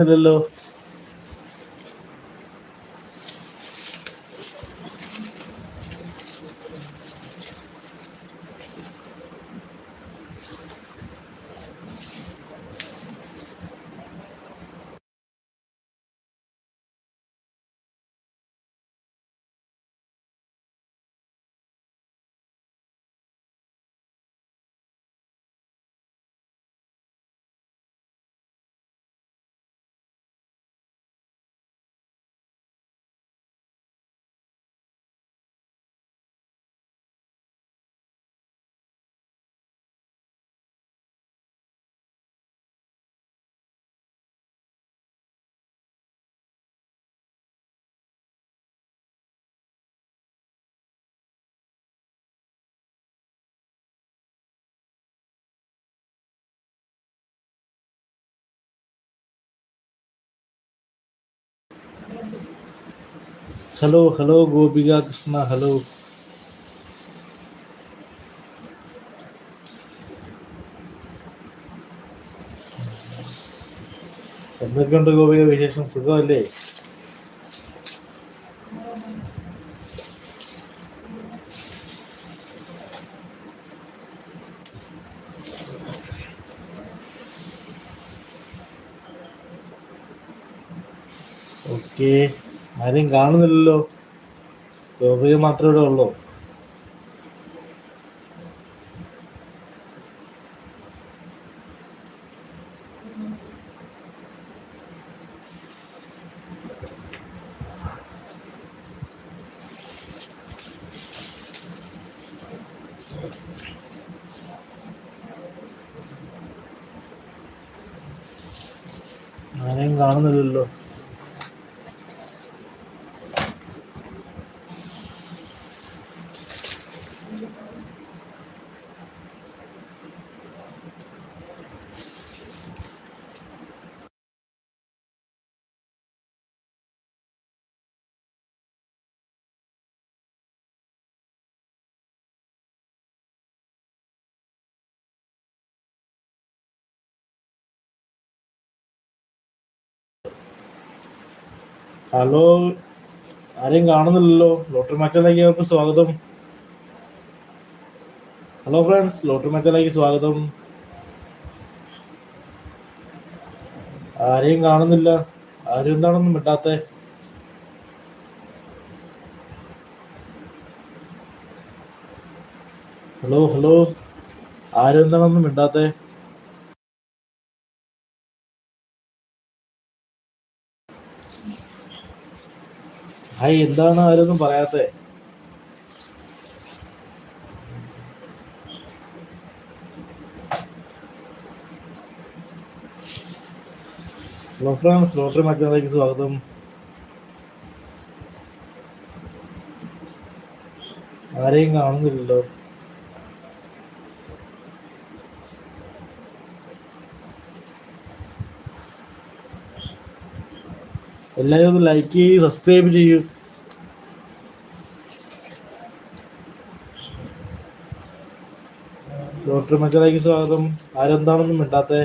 Hello. Hello hello Gopika Krishna hello എന്തൊക്കെയുണ്ട് ഗോപിക വിശേഷം സുഖമല്ലേ ഓക്കെ ആരെയും കാണുന്നില്ലല്ലോ. ഗോപിക മാത്രമേ ഇവിടെ ഉള്ളൂ ആരെയും കാണുന്നില്ലല്ലോ ഹലോ ആരെയും കാണുന്നില്ലല്ലോ. ലോട്ടറി മാറ്റിലേക്ക് അവർക്ക് സ്വാഗതം. ഹലോ ഫ്രണ്ട്സ് ലോട്ടറി മാറ്റിലേക്ക് സ്വാഗതം. ആരെയും കാണുന്നില്ല. ആരും എന്താണെന്നും മിണ്ടാത്തെ. Hello hello. ആരും എന്താണെന്നും മിണ്ടാത്തെ. ഹായ് എന്താണ് ആരൊന്നും പറയാത്തെ? ഹലോ ഫ്രണ്ട്സ് ലോട്ടറി മറ്റേക്ക് സ്വാഗതം. ആരെയും കാണുന്നില്ലല്ലോ. എല്ലാവരും ഒന്ന് ലൈക്ക് ചെയ്യും സബ്സ്ക്രൈബ് ചെയ്യും. ഡോക്ടർ മച്ചലേക്ക് സ്വാഗതം. ആരെന്താണെന്നും മിണ്ടാത്ത.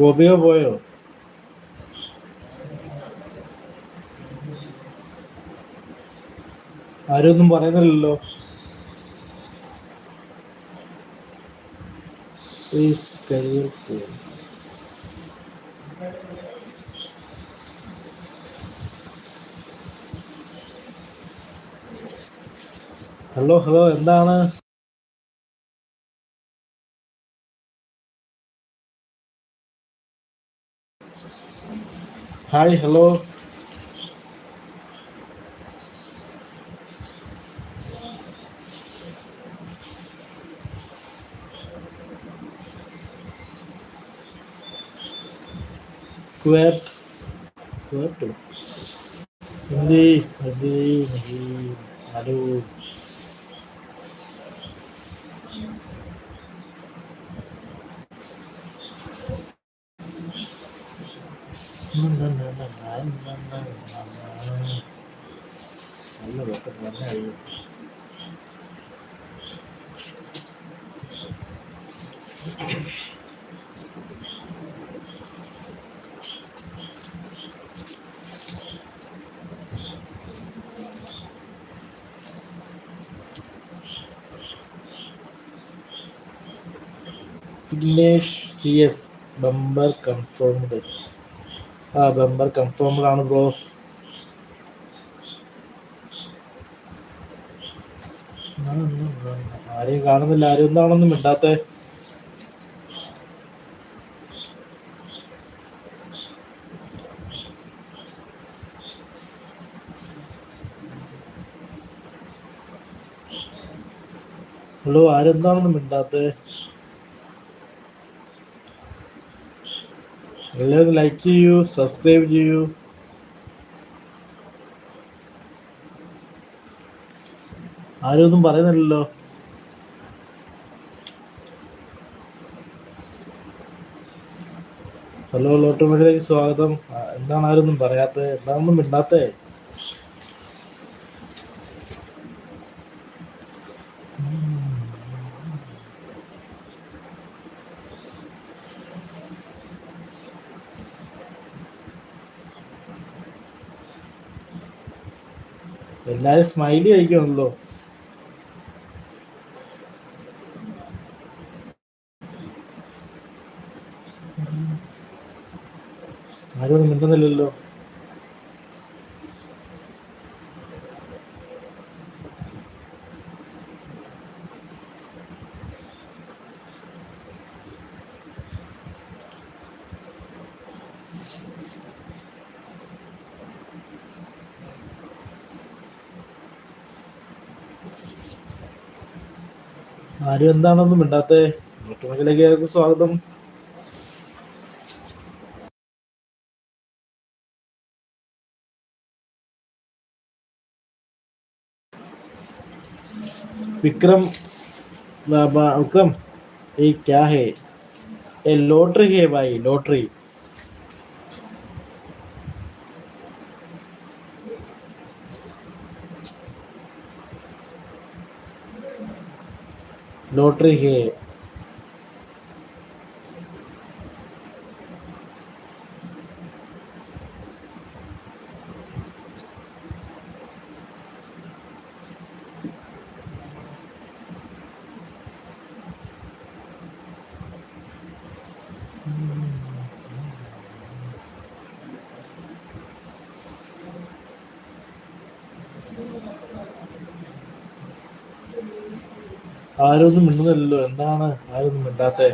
ഗോപിക പോയോ? ആരൊന്നും പറയുന്നില്ലല്ലോ. Please career pool. Hello hello എന്താണ്? ഹായ് ഹലോ ക്വേർട്ട് ക്വേർട്ടോ എന്തി എന്തി ഹലോ നല്ല വെട്ടം നല്ല അഴിവ് English CS Bumper confirmed. ആ ബമ്പർ കൺഫേംഡ് ആണ് ബ്രോ ആരെയും കാണുന്നില്ല ആരും എന്താണെന്നും മിണ്ടാത്ത. ഹലോ ആരെന്താണെന്നും മിണ്ടാത്തെ. എല്ലാവരും ലൈക്ക് ചെയ്യൂ സബ്സ്ക്രൈബ് ചെയ്യൂ. ആരും ഒന്നും പറയുന്നില്ലല്ലോ. ഹലോ ലോട്ടോമേറ്റിലേക്ക് സ്വാഗതം. എന്താണ് ആരൊന്നും പറയാത്തത്? എന്താണെന്നും മിണ്ടാത്തേ എല്ലാരും സ്മൈലി കഴിക്കണല്ലോ ആരും ഒന്നും മിണ്ടുന്നില്ലല്ലോ. കാര്യം എന്താണെന്നും ഇണ്ടാത്ത നോട്ടുമേഖലയ്ക്ക് സ്വാഗതം. വിക്രം വിക്രം ഈ ക്യാ ഹേ എ ലോട്ടറി ഹേ ബായി ലോട്ടറി. நோற்றுகே. ആരൊന്നും മിണ്ടുന്നില്ലല്ലോ. എന്താണ് ആരൊന്നും മിണ്ടാത്തെ?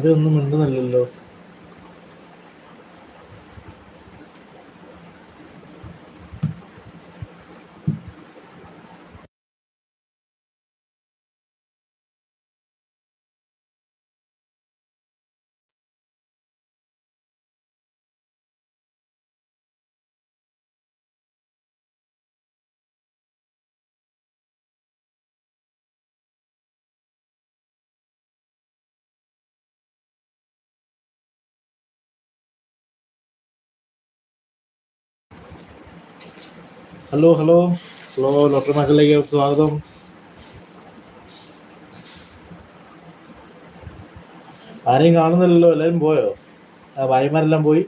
ആരും ഒന്നും മിണ്ടുന്നില്ലല്ലോ. ഹലോ ഹലോ ഹലോ ഡോക്ടർ മക്കളിലേക്ക് സ്വാഗതം ആരെയും കാണുന്നില്ലല്ലോ എല്ലാവരും പോയോ? ആ ഭായിമാരെല്ലാം പോയി?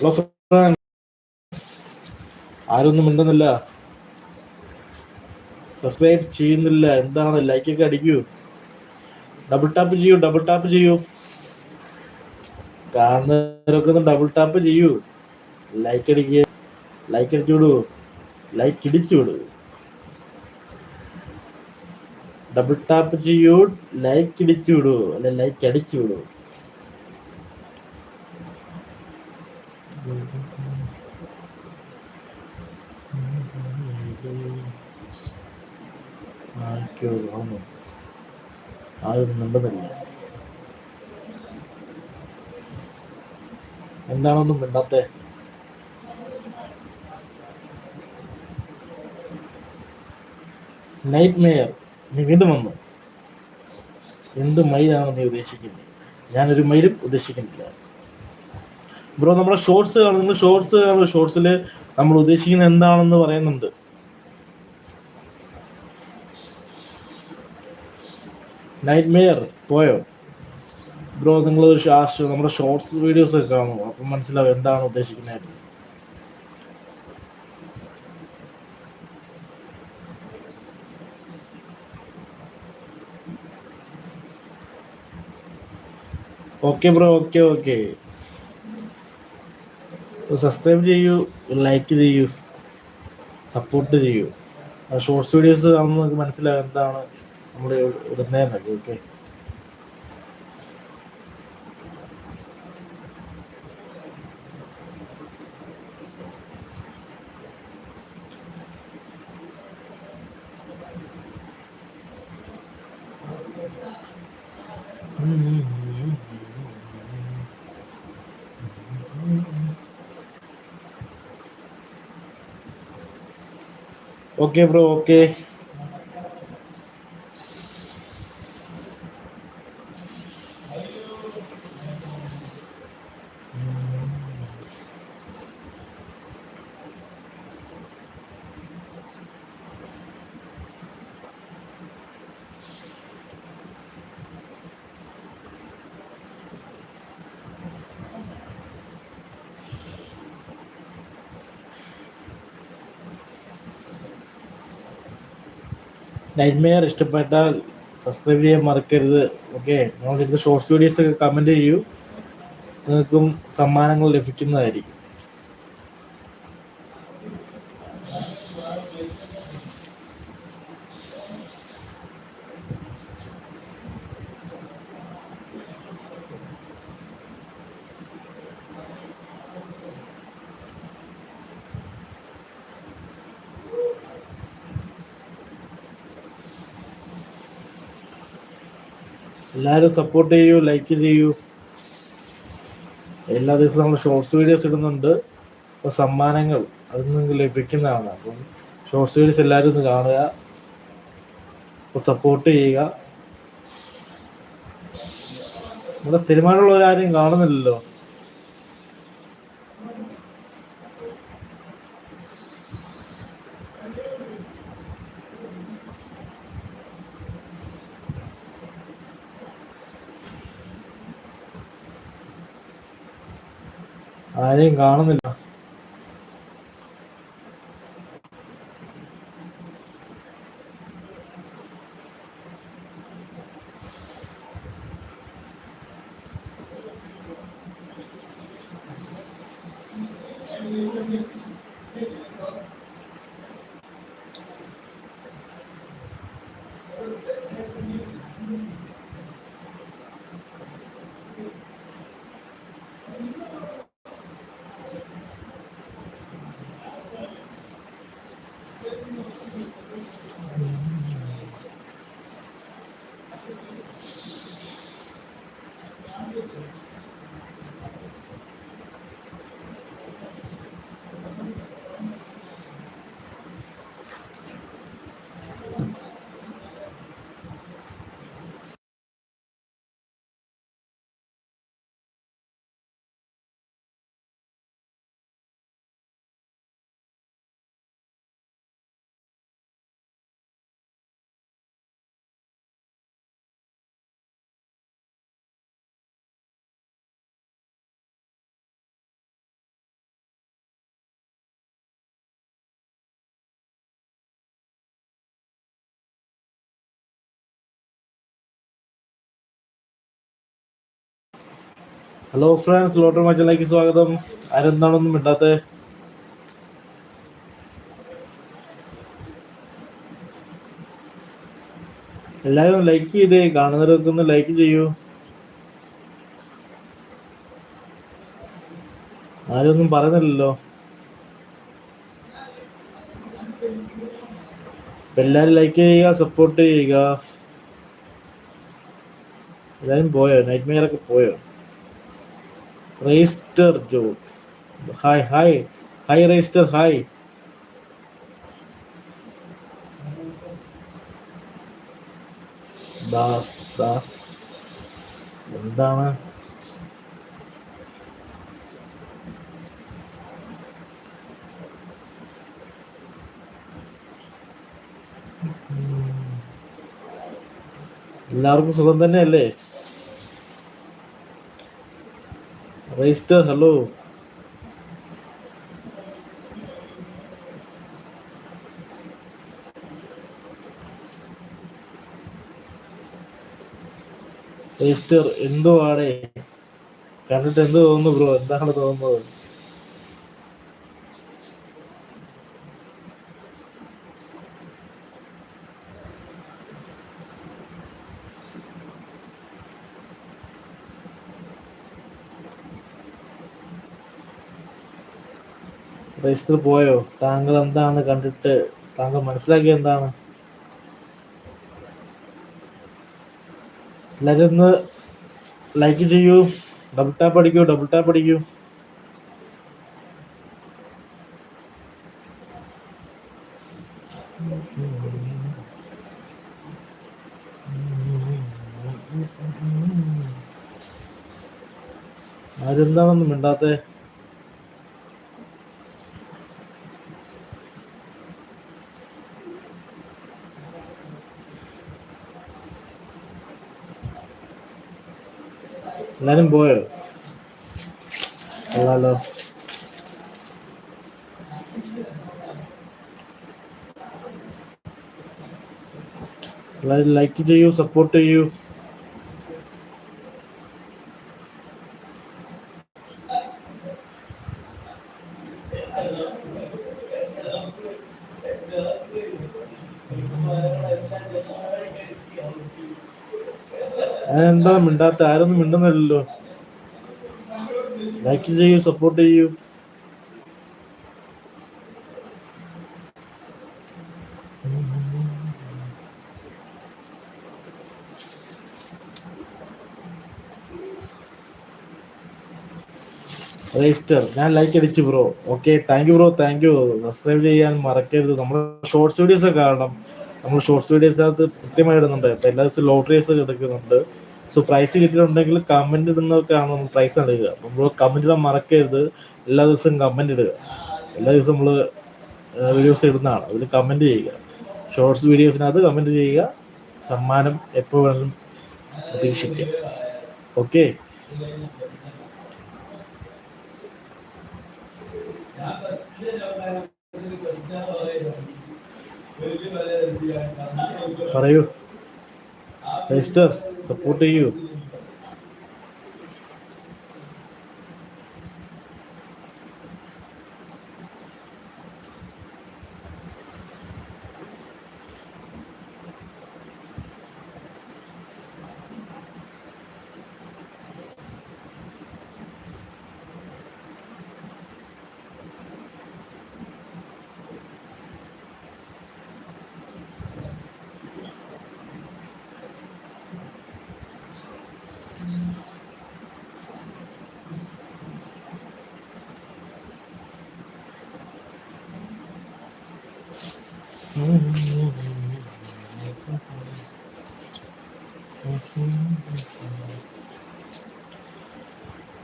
ഹലോ ആരൊന്നും മിണ്ടുന്നില്ല. സബ്സ്ക്രൈബ് ചെയ്യുന്നില്ല. എന്താണ്? ലൈക്കൊക്കെ അടിക്കൂ. ഡബിൾ ടാപ്പ് ചെയ്യൂ ഡബിൾ ടാപ്പ് ചെയ്യൂ. കാണുന്നവരൊക്കെ ഒന്ന് ഡബിൾ ടാപ്പ് ചെയ്യൂ. ലൈക്ക് അടിക്കുക ലൈക്ക് അടിച്ചു വിടൂ. ലൈക്ക് ഇടിച്ചു ഡബിൾ ടാപ്പ് ചെയ്യൂ ലൈക്ക് ഇടിച്ചു വിടൂ. അല്ലെ ലൈക്ക് അടിച്ചു വിടൂ. ആർക്കോ ആരും നല്ലതല്ല എന്താണൊന്നും മിണ്ടാത്തെ? നൈറ്റ് മെയർ നീ വീണ്ടും വന്നു? എന്ത് മയിലാണ് നീ ഉദ്ദേശിക്കുന്നത്? ഞാനൊരു മയിലും ഉദ്ദേശിക്കുന്നില്ല. ബ്രോ നമ്മുടെ ഷോർട്സ് കാണും. നിങ്ങൾ ഷോർട്സ് കാണുന്നു ഷോർട്സിൽ നമ്മൾ ഉദ്ദേശിക്കുന്നത് എന്താണെന്ന് പറയുന്നുണ്ട്. നൈറ്റ് മെയർ പോയോ? ബ്രോ നിങ്ങൾ ഒരു നമ്മുടെ ഷോർട്സ് വീഡിയോസ് ഒക്കെ കാണുമോ? അപ്പം മനസ്സിലാവും എന്താണ് ഉദ്ദേശിക്കുന്നത്. Okay bro okay okay subscribe ചെയ്യൂ ലൈക്ക് ചെയ്യൂ സപ്പോർട്ട് ചെയ്യൂ. ഷോർട്സ് വീഡിയോസ് കാണുമ്പോൾ നിങ്ങൾക്ക് മനസ്സിലാവും എന്താണ് നമ്മൾ ഇടുന്നതെന്നൊക്കെ okay okay bro okay nightmare ഇഷ്ടപ്പെട്ടാൽ സബ്സ്ക്രൈബ് ചെയ്യാൻ മറക്കരുത്. ഓക്കെ നമ്മൾ ഇതിന്റെ ഷോർട്സ് വീഡിയോസ് ഒക്കെ കമന്റ് ചെയ്യൂ. നിങ്ങൾക്കും സമ്മാനങ്ങൾ ലഭിക്കുന്നതായിരിക്കും. എല്ലാവരും സപ്പോർട്ട് ചെയ്യൂ ലൈക്ക് ചെയ്യൂ. എല്ലാ ദിവസവും നമ്മൾ ഷോർട്സ് വീഡിയോസ് ഇടുന്നുണ്ട്. അപ്പോൾ സമ്മാനങ്ങൾ അതിൽ നിന്ന് ലഭിക്കുന്നതാണ്. അപ്പം ഷോർട്സ് വീഡിയോസ് എല്ലാവരും ഒന്ന് കാണുക. അപ്പോൾ സപ്പോർട്ട് ചെയ്യുക. ഇവിടെ സ്ഥിരമായിട്ടുള്ളവരാരും കാണുന്നില്ലല്ലോ. ആരെയും കാണുന്നില്ല. ഹലോ ഫ്രണ്ട്സ് ലോട്ടർ മച്ചലേക്ക് സ്വാഗതം. ആരെന്താണൊന്നും മിണ്ടാത്തെ? എല്ലാവരും ലൈക്ക് ചെയ്തേ. കാണുന്നവരൊക്കെ ഒന്ന് ലൈക്ക് ചെയ്യൂ. ആരൊന്നും പറയുന്നില്ലല്ലോ. എല്ലാരും ലൈക്ക് ചെയ്യുക സപ്പോർട്ട് ചെയ്യുക. എല്ലാരും പോയോ? നൈറ്റ് മെയർ ഒക്കെ പോയോ? രജിസ്റ്റർ ജോ. Hi hi. Hi register hi. Das Das. എന്താണ്? എല്ലാവർക്കും സുഖം തന്നെയല്ലേ? രജിസ്റ്റർ ഹലോ രജിസ്റ്റർ എന്തോ ആടെ കണ്ടിട്ട് എന്ത് തോന്നുന്നു ബ്രോ എന്താണ് തോന്നുന്നത്? രജിസ്റ്റർ പോയോ? താങ്കൾ എന്താണ് കണ്ടിട്ട് താങ്കൾ മനസ്സിലാക്കിയ എന്താണ്? എല്ലാവരും ഒന്ന് ലൈക്ക് ചെയ്യൂ. ഡബിൾ ടാപ്പ് അടിക്കൂ ഡബിൾ ടാപ്പ് അടിക്കൂ. ആരെന്താണെന്നും മിണ്ടാത്തെ? എല്ലാരും പോയോ? കൊള്ളാലോ എല്ലാരും ലൈക്ക് ചെയ്യൂ സപ്പോർട്ട് ചെയ്യൂ. എന്താ മിണ്ടാത്ത? ആരൊന്നും മിണ്ടുന്നില്ലല്ലോ. ലൈക്ക് ചെയ്യൂ സപ്പോർട്ട് ചെയ്യൂ. രജിസ്റ്റർ ഞാൻ ലൈക്ക് അടിച്ചു bro okay thank you bro thank you subscribe ചെയ്യാൻ മറക്കരുത്. നമ്മുടെ ഷോർട്സ് വീഡിയോസ് ഒക്കെ കാണണം. നമ്മൾ ഷോർട്സ് വീഡിയോസിനകത്ത് കൃത്യമായി ഇടുന്നുണ്ട്. ഇപ്പം എല്ലാ ദിവസവും ലോട്ടറീസ് എടുക്കുന്നുണ്ട്. സോ പ്രൈസ് കിട്ടിയിട്ടുണ്ടെങ്കിൽ കമന്റ് ഇടുന്നവർക്കാണ് നമ്മൾ പ്രൈസ് നൽകുക. നമ്മൾ കമന്റ് ഇടാൻ മറക്കരുത്. എല്ലാ ദിവസവും കമന്റ് ഇടുക. എല്ലാ ദിവസവും നമ്മൾ വീഡിയോസ് ഇടുന്നതാണ്. അതിൽ കമന്റ് ചെയ്യുക. ഷോർട്സ് വീഡിയോസിനകത്ത് കമന്റ് ചെയ്യുക. സമ്മാനം എപ്പോൾ വേണമെങ്കിലും പ്രതീക്ഷിക്കാം. ഓക്കെ പറയൂ. രജിസ്റ്റർ സപ്പോർട്ട് ചെയ്യൂ.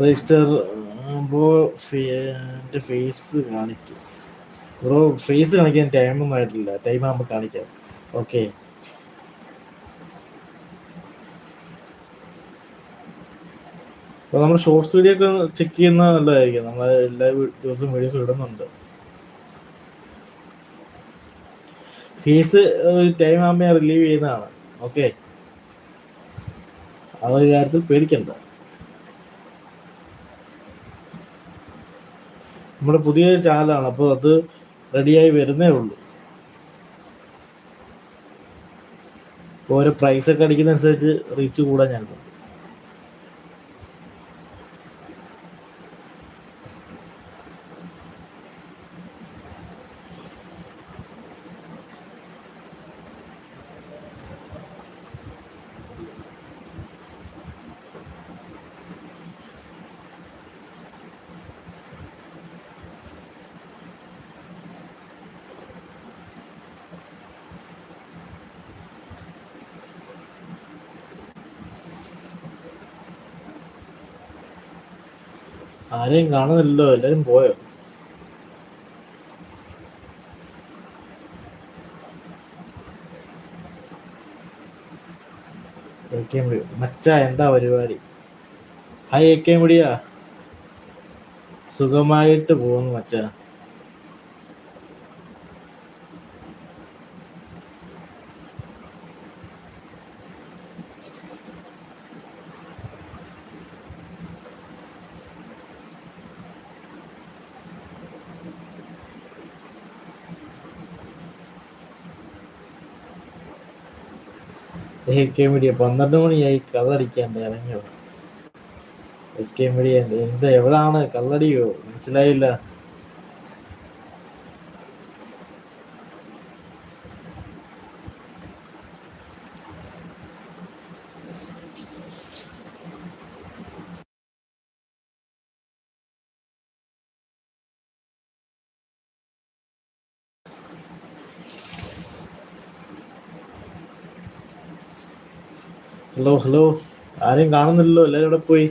രജിസ്റ്റർ ബ്രോ എന്റെ ഫേസ് കാണിക്കും. ബ്രോ ഫേസ് കാണിക്കാൻ ടൈമൊന്നും ആയിട്ടില്ല. ടൈം ആകുമ്പോൾ കാണിക്കാം. ഓക്കെ അപ്പോൾ നമ്മൾ ഷോർട്സ് വീഡിയോ ഒക്കെ ചെക്ക് ചെയ്യുന്ന നല്ലതായിരിക്കും. നമ്മൾ എല്ലാ ദിവസവും വീഡിയോസ് ഇടുന്നുണ്ട്. ഫീസ് ഒരു ടൈം ആകുമ്പോൾ റിലീവ് ചെയ്യുന്നതാണ്. ഓക്കെ ആ ഒരു കാര്യത്തിൽ പേടിക്കണ്ട. നമ്മുടെ പുതിയ ചാനലാണ് അപ്പോൾ അത് റെഡിയായി വരുന്നേ ഉള്ളൂ. ഓരോ പ്രൈസൊക്കെ അടിക്കുന്ന അനുസരിച്ച് റീച്ച് കൂടാൻ ഞാൻ സാധിക്കും ആരെയും കാണുന്നില്ലല്ലോ എല്ലാരും പോയോ? മച്ച എന്താ പരിപാടി? ഹായ് എ മുടിയാ സുഖമായിട്ട് പോകുന്നു മച്ച. എ കെ പന്ത്രണ്ട് മണിയായി കള്ളടിക്കാൻ ഇറങ്ങിയോ എ കെ മീഡിയ എന്ത് എവിടാണ് കള്ളടിയോ? മനസ്സിലായില്ല. ഹലോ ഹലോ ആരെയും കാണുന്നില്ലല്ലോ എല്ലാരും ഇവിടെ പോയി?